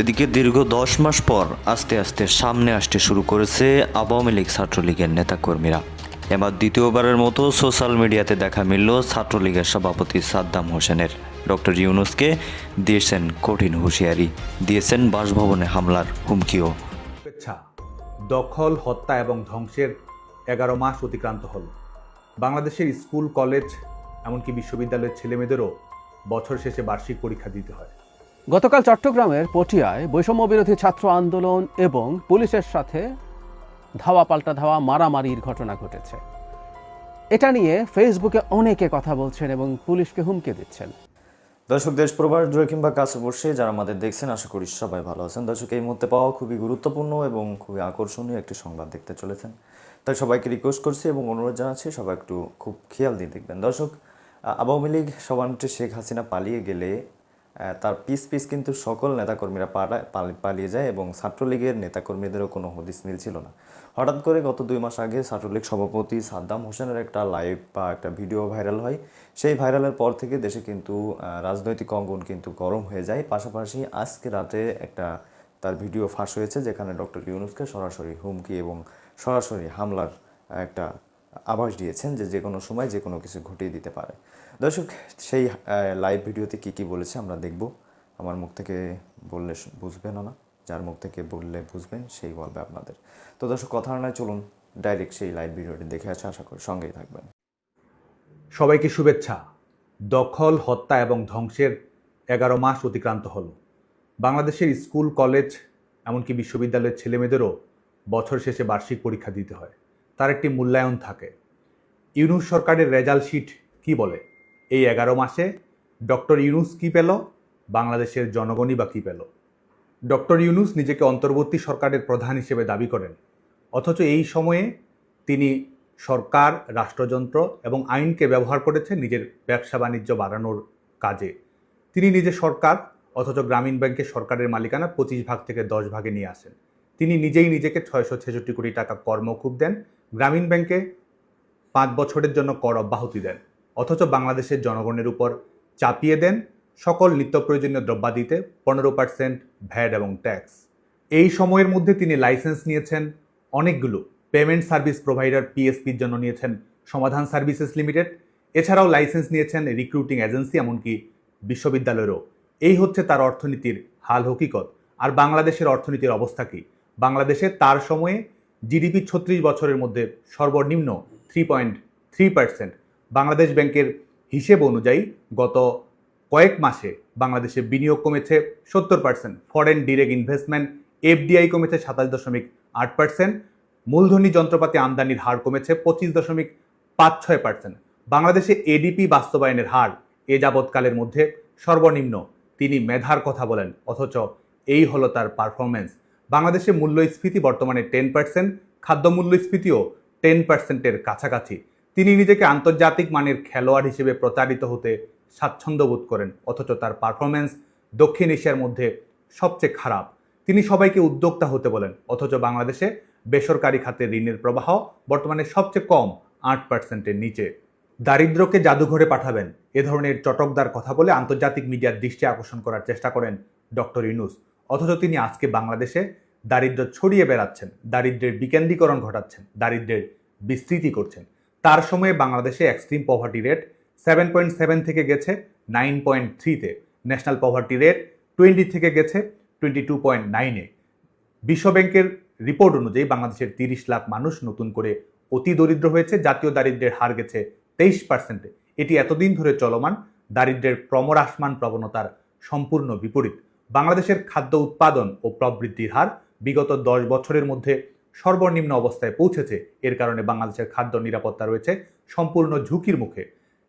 এদিকে দীর্ঘ দশ মাস পর আস্তে আস্তে সামনে আসতে শুরু করেছে আওয়ামী লীগ ছাত্রলীগের নেতাকর্মীরা। এবার দ্বিতীয়বারের মতো সোশ্যাল মিডিয়াতে দেখা মিলল ছাত্রলীগের সভাপতি সাদ্দাম হোসেনের। ডক্টর ইউনুসকে দিয়েছেন কঠিন হুঁশিয়ারি, দিয়েছেন বাসভবনে হামলার হুমকিও। দখল, হত্যা এবং ধ্বংসের এগারো মাস অতিক্রান্ত হল। বাংলাদেশের স্কুল, কলেজ, এমনকি বিশ্ববিদ্যালয়ের ছেলেমেয়েদেরও বছর শেষে বার্ষিক পরীক্ষা দিতে হয়। গতকাল চট্টগ্রামের পটিয়ায় বৈষম্য বিরোধী ছাত্র আন্দোলন এবং পুলিশের সাথে ধাওয়া পাল্টা ধাওয়া মারামারির ঘটনা ঘটেছে। এটা নিয়ে ফেসবুকে অনেকে কথা বলছেন এবং পুলিশকে হুমকি দিচ্ছেন। দর্শক, দেশ প্রবাস জুড়ে কিংবা কাছে বসে যারা আমাদের দেখছেন, আশা করি সবাই ভালো আছেন। দর্শক, এই মুহূর্তে পাওয়া খুবই গুরুত্বপূর্ণ এবং খুবই আকর্ষণীয় একটি সংবাদ দেখতে চলেছেন। তাই সবাইকে রিকোয়েস্ট করছি এবং অনুরোধ জানাচ্ছি, সবাই একটু খুব খেয়াল দিয়ে দেখবেন। দর্শক আওয়ামী লীগ, সভানেত্রী শেখ হাসিনা পালিয়ে গেলে তার পিস পিস কিন্তু সকল নেতাকর্মীরা পালা- পালিয়ে যায় এবং ছাত্রলীগের নেতাকর্মীদেরও কোনো হদিস মিল ছিল না। হঠাৎ করে গত দুই মাস আগে ছাত্রলীগ সভাপতি সাদ্দাম হোসেনের একটা লাইভ বা একটা ভিডিও ভাইরাল হয়। সেই ভাইরালের পর থেকে দেশে কিন্তু রাজনৈতিক অঙ্গন কিন্তু গরম হয়ে যায়। পাশাপাশি আজকে রাতে একটা তার ভিডিও ফাঁস হয়েছে যেখানে ডক্টর ইউনুসকে সরাসরি হুমকি এবং সরাসরি হামলার একটা আভাস দিয়েছেন যে যে কোনো সময় যে কোনো কিছু ঘটিয়ে দিতে পারে। দর্শক, সেই লাইভ ভিডিওতে কি কি বলেছে আমরা দেখব। আমার মুখ থেকে বললে বুঝবেনও না, যার মুখ থেকে বললে বুঝবেন, সেই বলবে আপনাদের। তো দর্শক, কথা নয়, চলুন ডাইরেক্ট সেই লাইভ ভিডিওটি দেখে আসা, আশা করি সঙ্গেই থাকবেন। সবাইকে শুভেচ্ছা। দখল, হত্যা এবং ধ্বংসের এগারো মাস অতিক্রান্ত হল। বাংলাদেশের স্কুল, কলেজ, এমনকি বিশ্ববিদ্যালয়ের ছেলেমেয়েদেরও বছর শেষে বার্ষিক পরীক্ষা দিতে হয়। তার একটি মূল্যায়ন থাকে। ইউনুস সরকারের রেজাল্ট শিট কি বলে? এই এগারো মাসে ডক্টর ইউনুস কি পেল? বাংলাদেশের জনগণই বা কী পেল? ডক্টর ইউনুস নিজেকে অন্তর্বর্তী সরকারের প্রধান হিসেবে দাবি করেন। অথচ এই সময়ে তিনি সরকার, রাষ্ট্রযন্ত্র এবং আইনকে ব্যবহার করেছেন নিজের ব্যবসা বাণিজ্য বাড়ানোর কাজে। তিনি নিজে সরকার, অথচ গ্রামীণ ব্যাংকে সরকারের মালিকানা পঁচিশ ভাগ থেকে দশ ভাগে নিয়ে আসেন। তিনি নিজেই নিজেকে ছয়শো ছেষট্টি কোটি টাকা কর্মকূপ দেন। গ্রামীণ ব্যাংকে পাঁচ বছরের জন্য কর অব্যাহতি দেন। অথচ বাংলাদেশের জনগণের উপর চাপিয়ে দেন সকল নিত্য প্রয়োজনীয় দ্রব্যাদিতে পনেরো পার্সেন্ট ভ্যাট এবং ট্যাক্স। এই সময়ের মধ্যে তিনি লাইসেন্স নিয়েছেন অনেকগুলো। পেমেন্ট সার্ভিস প্রোভাইডার পিএসপির জন্য নিয়েছেন সমাধান সার্ভিসেস লিমিটেড। এছাড়াও লাইসেন্স নিয়েছেন রিক্রুটিং এজেন্সি, এমনকি বিশ্ববিদ্যালয়েরও। এই হচ্ছে তার অর্থনীতির হাল, হকিকত। আর বাংলাদেশের অর্থনীতির অবস্থা কি? বাংলাদেশে তার সময়ে জিডিপি ছত্রিশ বছরের মধ্যে সর্বনিম্ন three point three percent Bangladesh ব্যাংকের হিসেব অনুযায়ী গত কয়েক মাসে বাংলাদেশে বিনিয়োগ কমেছে সত্তর percent foreign direct investment FDI কমেছে সাতাশ দশমিক আট পার্সেন্ট মূলধনী যন্ত্রপাতি আমদানির হার কমেছে পঁচিশ দশমিক পাঁচ ছয় পার্সেন্ট বাংলাদেশে এডিপি বাস্তবায়নের হার এ যাবৎকালের মধ্যে সর্বনিম্ন, তিনি মেধার কথা বলেন, অথচ এই হলো তার পারফরমেন্স বাংলাদেশে মূল্যস্ফীতি বর্তমানে টেন পার্সেন্ট খাদ্য মূল্যস্ফীতিও টেন পার্সেন্টের কাছাকাছি। তিনি নিজেকে আন্তর্জাতিক মানের খেলোয়াড় হিসেবে প্রচারিত হতে স্বাচ্ছন্দ্য বোধ করেন, অথচ তার পারফরমেন্স দক্ষিণ এশিয়ার মধ্যে সবচেয়ে খারাপ। তিনি সবাইকে উদ্যোক্তা হতে বলেন, অথচ বাংলাদেশে বেসরকারি খাতে ঋণের প্রবাহ বর্তমানে সবচেয়ে কম, আট পার্সেন্টের নিচে। দারিদ্র্যকে জাদুঘরে পাঠাবেন, এ ধরনের চটকদার কথা বলে আন্তর্জাতিক মিডিয়ার দৃষ্টি আকর্ষণ করার চেষ্টা করেন ডক্টর ইউনুস। অথচ তিনি আজকে বাংলাদেশে দারিদ্র্য ছড়িয়ে বেড়াচ্ছেন, দারিদ্র্যের বিকেন্দ্রীকরণ ঘটাচ্ছেন, দারিদ্র্যের বিস্তৃতি করছেন। তার সময়ে বাংলাদেশে extreme poverty rate seven point seven থেকে গেছে নাইন পয়েন্ট থ্রিতে ন্যাশনাল পভার্টি রেট টোয়েন্টি থেকে গেছে টোয়েন্টি টু পয়েন্ট নাইনে বিশ্বব্যাংকের রিপোর্ট অনুযায়ী বাংলাদেশের তিরিশ লাখ মানুষ নতুন করে অতি দরিদ্র হয়েছে, জাতীয় দারিদ্র্যের হার গেছে তেইশ পার্সেন্টে এটি এতদিন ধরে চলমান, দারিদ্র্যের ক্রমহ্রাসমান প্রবণতার সম্পূর্ণ বিপরীত। বাংলাদেশের খাদ্য উৎপাদন ও প্রবৃদ্ধির হার বিগত দশ বছরের মধ্যে সর্বনিম্ন অবস্থায় পৌঁছেছে। এর কারণে বাংলাদেশের খাদ্য নিরাপত্তা রয়েছে সম্পূর্ণ ঝুঁকির মুখে।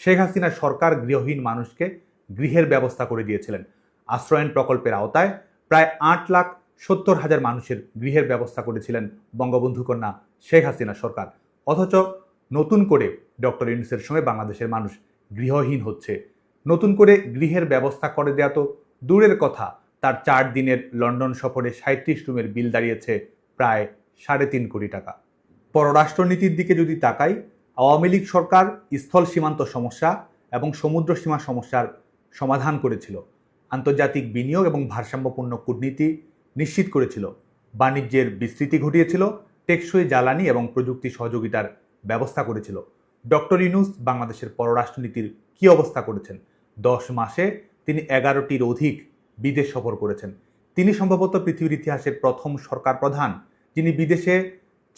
শেখ হাসিনা সরকার গৃহহীন মানুষকে গৃহের ব্যবস্থা করে দিয়েছিলেন। আশ্রয়ন প্রকল্পের আওতায় প্রায় আট লাখ সত্তর হাজার মানুষের গৃহের ব্যবস্থা করেছিলেন বঙ্গবন্ধু কন্যা শেখ হাসিনা সরকার। অথচ নতুন করে ডক্টর ইউনুসের সময় বাংলাদেশের মানুষ গৃহহীন হচ্ছে। নতুন করে গৃহের ব্যবস্থা করে দেওয়া তো দূরের কথা। তার চার দিনের লন্ডন সফরে সাঁত্রিশ রুমের বিল দাঁড়িয়েছে প্রায় সাড়ে তিন কোটি টাকা। পররাষ্ট্রনীতির দিকে যদি তাকাই, আওয়ামী লীগ সরকার স্থল সীমান্ত সমস্যা এবং সমুদ্র সীমা সমস্যার সমাধান করেছিল, আন্তর্জাতিক বিনিয়োগ এবং ভারসাম্যপূর্ণ কূটনীতি নিশ্চিত করেছিল, বাণিজ্যের বিস্তৃতি ঘটিয়েছিল, টেকসই জ্বালানি এবং প্রযুক্তি সহযোগিতার ব্যবস্থা করেছিল। ডক্টর ইউনুস বাংলাদেশের পররাষ্ট্রনীতির কী অবস্থা করেছেন? দশ মাসে তিনি এগারোটির অধিক বিদেশ সফর করেছেন। তিনি সম্ভবত পৃথিবীর ইতিহাসের প্রথম সরকার প্রধান। যিনি বিদেশে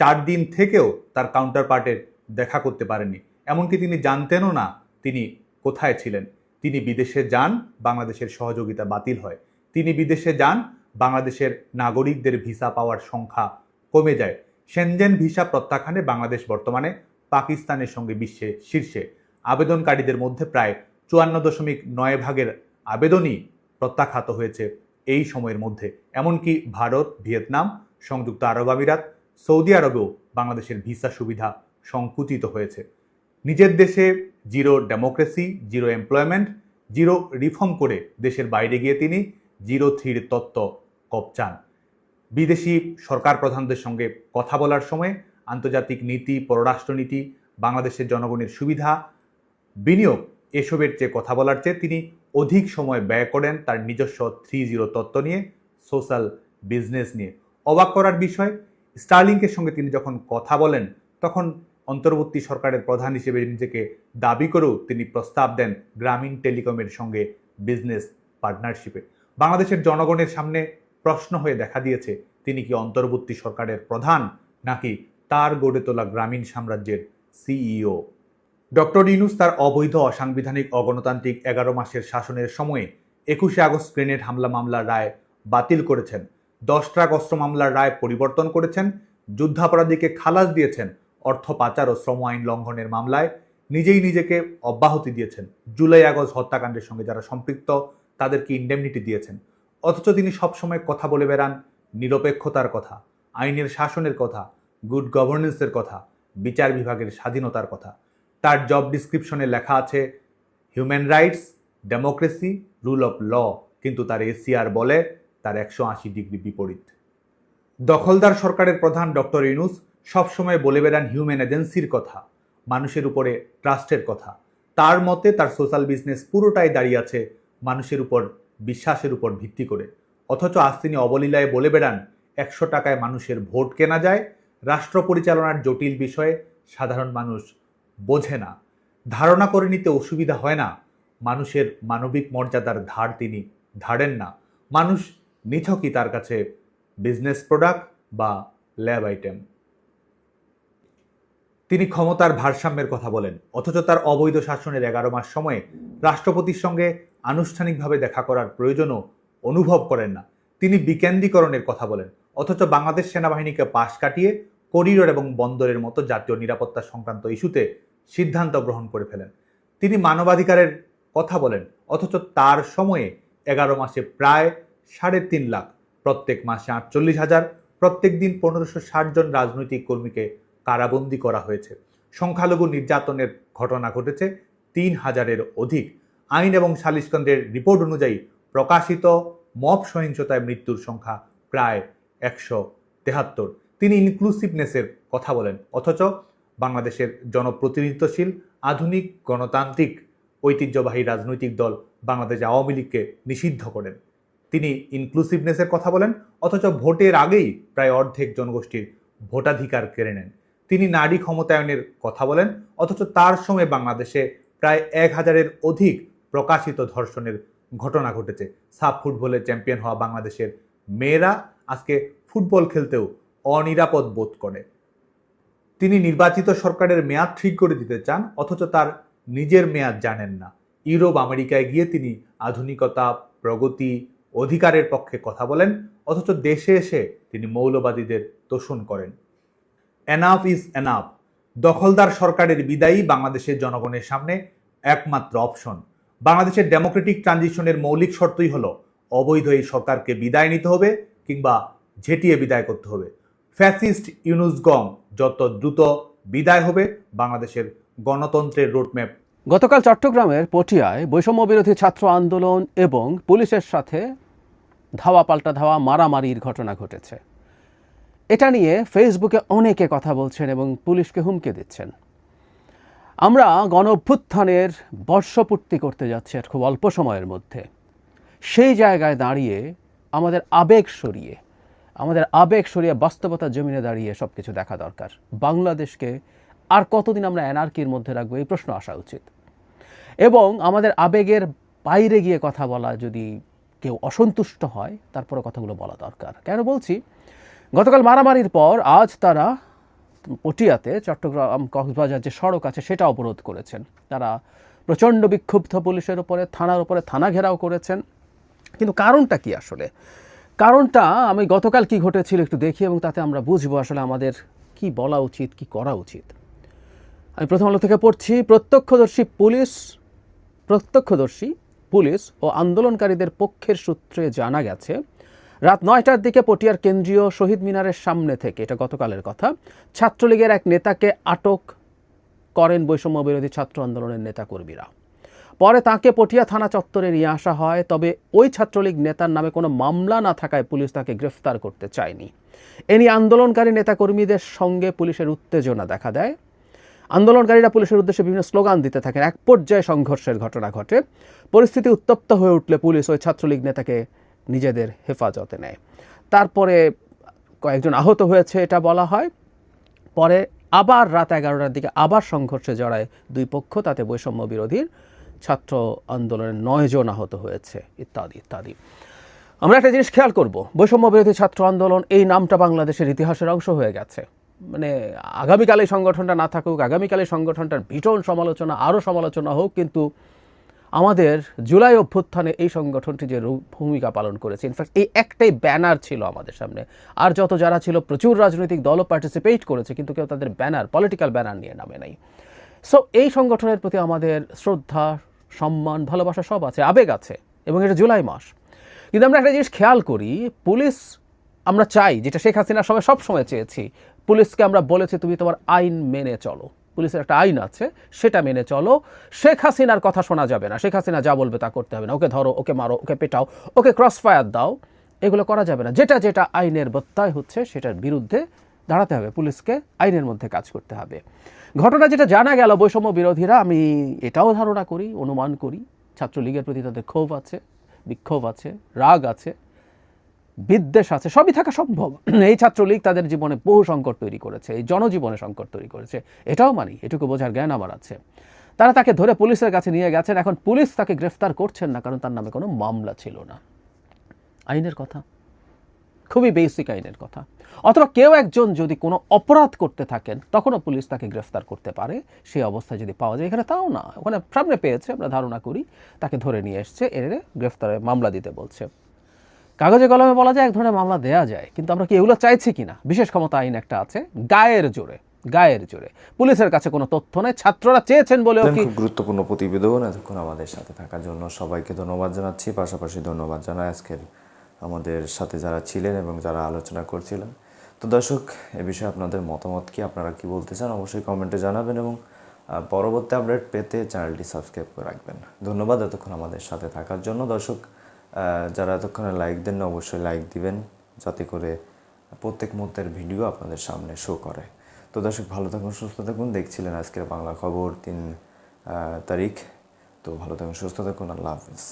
চার দিন থেকেও তার কাউন্টার পার্টের দেখা করতে পারেননি। এমনকি তিনি জানতেনও না তিনি কোথায় ছিলেন। তিনি বিদেশে যান, বাংলাদেশের সহযোগিতা বাতিল হয়। তিনি বিদেশে যান, বাংলাদেশের নাগরিকদের ভিসা পাওয়ার সংখ্যা কমে যায়। সেনজেন ভিসা প্রত্যাখ্যানে বাংলাদেশ বর্তমানে পাকিস্তানের সঙ্গে বিশ্বে শীর্ষে। আবেদনকারীদের মধ্যে প্রায় চুয়ান্ন দশমিক নয় ভাগের আবেদনই প্রত্যাখ্যাত হয়েছে এই সময়ের মধ্যে। এমনকি ভারত, ভিয়েতনাম সংযুক্ত আরব আমিরাত, সৌদি আরবেও বাংলাদেশের ভিসা সুবিধা সংকুচিত হয়েছে। নিজের দেশে zero democracy, zero employment, zero reform করে দেশের বাইরে গিয়ে তিনি জিরো থ্রির তত্ত্ব কপচান বিদেশি সরকার প্রধানদের সঙ্গে কথা বলার সময় আন্তর্জাতিক নীতি, পররাষ্ট্রনীতি, বাংলাদেশের জনগণের সুবিধা, বিনিয়োগ এসবের চেয়ে কথা বলার চেয়ে তিনি অধিক সময় ব্যয় করেন তার নিজস্ব থ্রি জিরো তত্ত্ব নিয়ে, সোশ্যাল বিজনেস নিয়ে। অবাক করার বিষয়, স্টার্লিংকের সঙ্গে তিনি যখন কথা বলেন, তখন অন্তর্বর্তী সরকারের প্রধান হিসেবে নিজেকে দাবি করেও তিনি প্রস্তাব দেন গ্রামীণ টেলিকমের সঙ্গে বিজনেস পার্টনারশিপে। বাংলাদেশের জনগণের সামনে প্রশ্ন হয়ে দেখা দিয়েছে, তিনি কি অন্তর্বর্তী সরকারের প্রধান, নাকি তার গড়ে তোলা গ্রামীণ সাম্রাজ্যের সিইও? ডক্টর ইউনুস তার অবৈধ অসাংবিধানিক অগণতান্ত্রিক এগারো মাসের শাসনের সময়ে একুশে আগস্ট গ্রেনেড হামলা মামলার রায় বাতিল করেছেন। দশ ট্রাক অস্ত্র মামলার রায় পরিবর্তন করেছেন, যুদ্ধাপরাধীকে খালাস দিয়েছেন, অর্থ পাচার ও শ্রম আইন লঙ্ঘনের মামলায় নিজেই নিজেকে অব্যাহতি দিয়েছেন। জুলাই আগস্ট হত্যাকাণ্ডের সঙ্গে যারা সম্পৃক্ত, তাদেরকে ইন্ডেমনিটি দিয়েছেন। অথচ তিনি সবসময় কথা বলে বেড়ান নিরপেক্ষতার কথা, আইনের শাসনের কথা গুড গভর্নেন্সের কথা, বিচার বিভাগের স্বাধীনতার কথা। তার জব ডিসক্রিপশনে লেখা আছে human rights democracy rule of law কিন্তু তার এসিআর বলে তার একশো আশি ডিগ্রি বিপরীত। দখলদার সরকারের প্রধান ডক্টর ইনুস সবসময় বলে বেড়ান হিউম্যান এজেন্সির কথা, মানুষের উপরে ট্রাস্টের কথা। তার মতে তার সোশ্যাল বিজনেস পুরোটাই দাঁড়িয়ে আছে মানুষের উপর, বিশ্বাসের উপর ভিত্তি করে। অথচ আজ তিনি অবলীলায় বলে বেড়ান, একশো টাকায় মানুষের ভোট কেনা যায়, রাষ্ট্র পরিচালনার জটিল বিষয়ে সাধারণ মানুষ বোঝে না। ধারণা করে নিতে অসুবিধা হয় না, মানুষের মানবিক মর্যাদার ধার তিনি ধারেন না। মানুষ নিছকই তার কাছে বিজনেস প্রোডাক্ট বা ল্যাব আইটেম তিনি ক্ষমতার ভারসাম্যের কথা বলেন, অথচ তার অবৈধ শাসনের এগারো মাস সময়ে রাষ্ট্রপতির সঙ্গে আনুষ্ঠানিকভাবে দেখা করার প্রয়োজনও অনুভব করেন না। তিনি বিকেন্দ্রীকরণের কথা বলেন, অথচ বাংলাদেশ সেনাবাহিনীকে পাশ কাটিয়ে করিডোর এবং বন্দরের মতো জাতীয় নিরাপত্তা সংক্রান্ত ইস্যুতে সিদ্ধান্ত গ্রহণ করে ফেলেন। তিনি মানবাধিকারের কথা বলেন, অথচ তার সময়ে এগারো মাসে প্রায় সাড়ে তিন লাখ। প্রত্যেক মাসে আটচল্লিশ হাজার, প্রত্যেক দিন পনেরোশো ষাট জন রাজনৈতিক কর্মীকে কারাবন্দী করা হয়েছে। সংখ্যালঘু নির্যাতনের ঘটনা ঘটেছে তিন হাজারের অধিক। আইন এবং সালিশকেন্দ্রের রিপোর্ট অনুযায়ী প্রকাশিত মব সহিংসতায় মৃত্যুর সংখ্যা প্রায় একশো তেহাত্তর। তিনি ইনক্লুসিভনেসের কথা বলেন, অথচ বাংলাদেশের জনপ্রতিনিধিত্বশীল, আধুনিক, গণতান্ত্রিক, ঐতিহ্যবাহী রাজনৈতিক দল বাংলাদেশ আওয়ামী লীগকে নিষিদ্ধ করেন। তিনি ইনক্লুসিভনেসের কথা বলেন, অথচ ভোটের আগেই প্রায় অর্ধেক জনগোষ্ঠীর ভোটাধিকার কেড়ে নেন। তিনি নারী ক্ষমতায়নের কথা বলেন, অথচ তার সময় বাংলাদেশে প্রায় এক হাজারের অধিক প্রকাশিত ধর্ষণের ঘটনা ঘটেছে। সাব ফুটবলে চ্যাম্পিয়ন হওয়া বাংলাদেশের মেয়েরা আজকে ফুটবল খেলতেও অনিরাপদ বোধ করে। তিনি নির্বাচিত সরকারের মেয়াদ ঠিক করে দিতে চান, অথচ তার নিজের মেয়াদ জানেন না। ইউরোপ, আমেরিকায় গিয়ে তিনি আধুনিকতা, প্রগতি অধিকারের পক্ষে কথা বলেন, অথচ দেশে এসে তিনি মৌলবাদীদের তোষণ করেন। এনাফ ইজ এনাফ দখলদার সরকারের বিদায়ী বাংলাদেশের জনগণের সামনে একমাত্র অপশন বাংলাদেশের ডেমোক্রেটিক ট্রানজিশনের মৌলিক শর্তই হলো, অবৈধ এই সরকারকে বিদায় নিতে হবে কিংবা ঝেঁটিয়ে বিদায় করতে হবে। ফ্যাসিস্ট ইউনুসগং যত দ্রুত বিদায় হবে বাংলাদেশের গণতন্ত্রের রোডম্যাপ গতকাল চট্টগ্রামের পটিয়ায় বৈষম্য বিরোধী ছাত্র আন্দোলন এবং পুলিশের সাথে ধাওয়া পাল্টা ধাওয়া, মারামারির ঘটনা ঘটেছে। এটা নিয়ে ফেসবুকে অনেকে কথা বলছেন এবং পুলিশকে হুমকি দিচ্ছেন। আমরা গণ অভ্যুত্থানের বর্ষপূর্তি করতে যাচ্ছি আর খুব অল্প সময়ের মধ্যে। সেই জায়গায় দাঁড়িয়ে আমাদের আবেগ সরিয়ে, আমাদের আবেগ সরিয়ে বাস্তবতার জমিনে দাঁড়িয়ে সব কিছু দেখা দরকার। বাংলাদেশকে আর কতদিন আমরা অ্যানার্কির মধ্যে রাখব এই প্রশ্ন আসা উচিত। এবং আমাদের আবেগের বাইরে গিয়ে কথা বলা যদি কেউ অসন্তুষ্ট হয়, তারপরে কথাগুলো বলা দরকার। কেন বলছি? গতকাল মারামারির পর আজ তারা পটিয়াতে চট্টগ্রাম কক্সবাজার যে সড়ক আছে সেটা অবরোধ করেছেন। তারা প্রচণ্ড বিক্ষুব্ধ পুলিশের উপরে, থানার উপরে, থানা ঘেরাও করেছেন। কিন্তু কারণটা কি আসলে? কারণটা আমি গতকাল কি ঘটেছিল একটু দেখি এবং তাতে আমরা বুঝব আসলে আমাদের কি বলা উচিত, কি করা উচিত। আমি প্রথম আলো থেকে পড়ছি, প্রত্যক্ষদর্শী পুলিশ, প্রত্যক্ষদর্শী পুলিশ ও আন্দোলনকারীদের পক্ষের সূত্রে জানা গেছে, রাত নয়টার দিকে পটিয়ার কেন্দ্রীয় শহীদ মিনারের সামনে থেকে, এটা গতকালের কথা, ছাত্রলীগের এক নেতাকে আটক করেন বৈষম্য বিরোধী ছাত্র আন্দোলনের নেতাকর্মীরা। পরে তাকে পটিয়া থানা চত্বরে নিয়ে আসা হয়, তবে ওই ছাত্রলীগ নেতার নামে কোনো মামলা না থাকায় পুলিশ তাকে গ্রেফতার করতে চায়নি। এ নিয়ে আন্দোলনকারী নেতাকর্মীদের সঙ্গে পুলিশের উত্তেজনা দেখা দেয়। আন্দোলনকারীরা পুলিশের উদ্দেশ্যে বিভিন্ন স্লোগান দিতে থাকেন। এক পর্যায়ে সংঘর্ষের ঘটনা ঘটে। পরিস্থিতি উত্তপ্ত হয়ে উঠলে পুলিশ ওই ছাত্রলীগ নেতাকে নিজেদের হেফাজতে নেয়। তারপরে কয়েকজন আহত হয়েছে এটা বলা হয়। পরে আবার রাত এগারোটার দিকে আবার সংঘর্ষে জড়ায় দুই পক্ষ, তাতে বৈষম্য বিরোধীর ছাত্র আন্দোলনের নয় জন আহত হয়েছে, ইত্যাদি ইত্যাদি। আমরা একটা জিনিস খেয়াল করব। বৈষম্য বিরোধী ছাত্র আন্দোলন এই নামটা বাংলাদেশের ইতিহাসের অংশ হয়ে গেছে। মানে আগামীকাল এই সংগঠনটা না থাকুক আগামীকাল এই সংগঠনটার ভীষণ সমালোচনা, আরও সমালোচনা হোক, কিন্তু আমাদের জুলাই অভ্যুত্থানে এই সংগঠনটি যে ভূমিকা পালন করেছে। ইনফ্যাক্ট এই একটাই ব্যানার ছিল আমাদের সামনে। আর যত যারা ছিল, প্রচুর রাজনৈতিক দলও পার্টিসিপেট করেছে, কিন্তু কেউ তাদের ব্যানার পলিটিক্যাল ব্যানার নিয়ে নামে নাই। সো এই সংগঠনের প্রতি আমাদের শ্রদ্ধা, সম্মান, ভালোবাসা সব আছে, আবেগ আছে, এবং এটা জুলাই মাস। কিন্তু আমরা একটা জিনিস খেয়াল করি, পুলিশ আমরা চাই, যেটা শেখ হাসিনার সময় সব সময় চেয়েছি, পুলিশকে আমরা বলেছি, তুমি তোমার আইন মেনে চলো। পুলিশের একটা আইন আছে, সেটা মেনে চলো। শেখ হাসিনার কথা শোনা যাবে না। শেখ হাসিনা যা বলবে তা করতে হবে না। ওকে ধরো, ওকে মারো, ওকে পেটাও, ওকে ক্রস ফায়ার দাও। এগুলো করা যাবে না। যেটা যেটা আইনের বত্তায় হচ্ছে, সেটার বিরুদ্ধে দাঁড়াতে হবে। পুলিশকে আইনের মধ্যে কাজ করতে হবে। ঘটনা যেটা জানা গেল, বৈষম্য বিরোধীরা, আমি এটাও ধারণা করি, অনুমান করি। ছাত্রলীগের প্রতি তাদের ক্ষোভ আছে, বিক্ষোভ আছে, রাগ আছে। বিদ্বেষ আছে, সবই থাকা সম্ভব। এই ছাত্রলীগ তাদের জীবনে বহু সংকট তৈরি করেছে, এই জনজীবনে সংকট তৈরি করেছে। এটাও মানি, এটুকু বোঝার জ্ঞান আমার আছে। তারা তাকে ধরে পুলিশের কাছে নিয়ে গেছেন, এখন পুলিশ তাকে গ্রেফতার করছেন না, কারণ তার নামে কোনো মামলা ছিল না। আইনের কথা। খুবই বেসিক আইনের কথা। অথবা কেউ একজন যদি কোনো অপরাধ করতে থাকেন, তখনও পুলিশ তাকে গ্রেফতার করতে পারে। সেই অবস্থায় যদি পাওয়া যায়, এখানে তাও না। ওখানে সামনে পেয়েছে, আমরা ধারণা করি, তাকে ধরে নিয়ে এসছে এনে গ্রেফতারে মামলা দিতে বলছে। কাগজে কলমে বলা যায় এক ধরনের মামলা দেয়া যায়। কিন্তু আমরা কি এগুলো চাইছি কিনা বিশেষ ক্ষমতা আইন একটা আছে গায়ের জোরে গায়ের জোরে। পুলিশের কাছে কোনো তথ্য নেই ছাত্ররা চেয়েছেন বলেও কি গুরুত্বপূর্ণ প্রতিবেদন এতক্ষণ আমাদের সাথে থাকার জন্য সবাইকে ধন্যবাদ জানাচ্ছি। পাশাপাশি ধন্যবাদ জানাই আজকের আমাদের সাথে যারা ছিলেন এবং যারা আলোচনা করছিলেন। তো দর্শক এ বিষয়ে আপনাদের মতামত কি? আপনারা কি বলতে চান? অবশ্যই কমেন্টে জানাবেন এবং পরবর্তী আপডেট পেতে চ্যানেলটি সাবস্ক্রাইব করে রাখবেন। ধন্যবাদ এতক্ষণ আমাদের সাথে থাকার জন্য। দর্শক যারা এতক্ষণে লাইক দেন না অবশ্যই লাইক দিবেন, যাতে করে প্রত্যেক মুহূর্তের ভিডিও আপনাদের সামনে শো করে। তো দর্শক, ভালো থাকুন, সুস্থ থাকুন। দেখছিলেন আজকের বাংলা খবর তিন তারিখ। তো ভালো থাকুন, সুস্থ থাকুন। আল্লাহ হাফিজ।